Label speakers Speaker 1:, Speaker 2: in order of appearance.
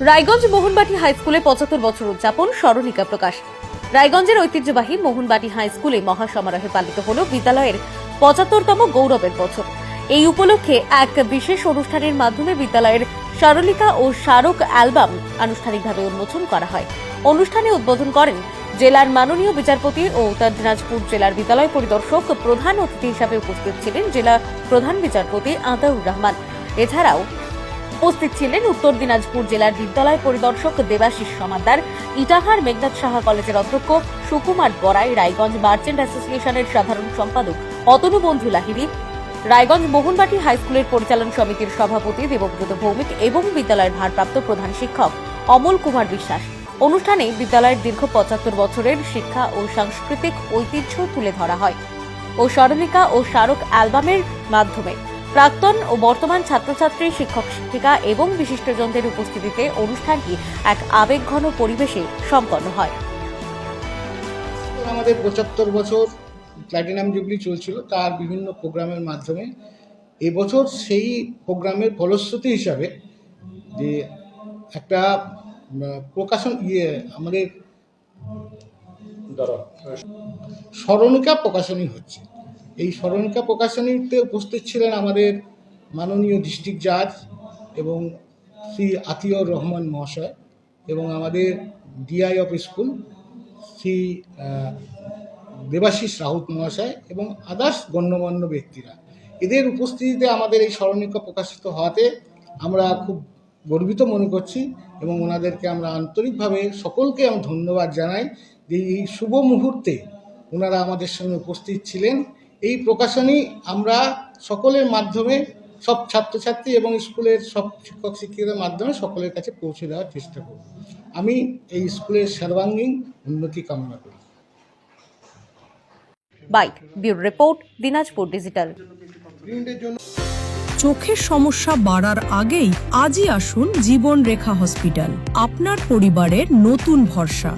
Speaker 1: Raiganj Mohanbati high স্কুলে পঁচাত্তর বছর উদযাপন, স্মরণিকা প্রকাশ। রায়গঞ্জের ঐতিহ্যবাহী মোহনবাটি হাই স্কুলে মহাসমারোহে পালিত হল বিদ্যালয়ের পঁচাত্তরতম গৌরবের বছর। এই উপলক্ষে এক বিশেষ অনুষ্ঠানের মাধ্যমে বিদ্যালয়ের স্মরণিকা ও স্মারক অ্যালবাম আনুষ্ঠানিকভাবে উন্মোচন করা হয়। অনুষ্ঠানে উদ্বোধন করেন জেলার মাননীয় বিচারপতি ও উত্তর দিনাজপুর জেলার বিদ্যালয় পরিদর্শক প্রধান অতিথি হিসাবে উপস্থিত ছিলেন জেলা প্রধান বিচারপতি আতাউর রহমান। এছাড়াও উপস্থিত ছিলেন উত্তর দিনাজপুর জেলার বিদ্যালয় পরিদর্শক দেবাশিস সমাদ্দার ইটাহার মেঘনাথ সাহা কলেজের অধ্যক্ষ সুকুমার বড়াই, রায়গঞ্জ মার্চেন্ট অ্যাসোসিয়েশনের সাধারণ সম্পাদক অতনু বন্ধু লাহিড়ী, রায়গঞ্জ মোহনবাটি হাই স্কুলের পরিচালন সমিতির সভাপতি দেবব্রত ভৌমিক এবং বিদ্যালয়ের ভারপ্রাপ্ত প্রধান শিক্ষক অমল কুমার বিশ্বাস। অনুষ্ঠানে বিদ্যালয়ের দীর্ঘ পঁচাত্তর বছরের শিক্ষা ও সাংস্কৃতিক ঐতিহ্য তুলে ধরা হয়। ও স্মরণিকা ও স্মারক অ্যালবামের মাধ্যমে প্রাক্তন ও বর্তমান ছাত্রছাত্রী শিক্ষক শিক্ষিকা এবং বিশিষ্টজনদের উপস্থিতিতে অনুষ্ঠানটি এক আবেগঘন পরিবেশে সম্পন্ন হয়।
Speaker 2: আমাদের পঁচাত্তর বছর প্ল্যাটিনাম জুবলি চলছিল তার বিভিন্ন প্রোগ্রামের মাধ্যমে। এবছর সেই প্রোগ্রামের ফলশ্রুতি হিসাবে যে একটা প্রকাশন ইয়ে আমাদের স্মরণিকা প্রকাশনী হচ্ছে। এই স্মরণিকা প্রকাশনীতে উপস্থিত ছিলেন আমাদের মাননীয় ডিস্ট্রিক্ট জাজ এবং শ্রী আতিউর রহমান মহাশয় এবং আমাদের DI of school Shri Debashis Raut মহাশয় এবং আদার্স গণ্যমান্য ব্যক্তিরা। এদের উপস্থিতিতে আমাদের এই স্মরণিকা প্রকাশিত হওয়াতে আমরা খুব গর্বিত মনে করছি এবং ওনাদেরকে আমরা আন্তরিকভাবে সকলকে আমি ধন্যবাদ জানাই যে এই শুভ মুহূর্তে ওনারা আমাদের সঙ্গে উপস্থিত ছিলেন। এই প্রকাশনী আমরা সকলের মাধ্যমে সব ছাত্রছাত্রী এবং স্কুলের সব শিক্ষক শিক্ষিকাদের মাধ্যমে সকলের কাছে পৌঁছে দেওয়ার চেষ্টা করব। আমি এই স্কুলের সর্বাঙ্গীন উন্নতি কামনা করি।
Speaker 1: Bike bureau report Dinajpur digital.
Speaker 3: চোখের সমস্যা বাড়ার আগেই আজই আসুন জীবন রেখা হসপিটাল। আপনার পরিবারের নতুন ভরসা।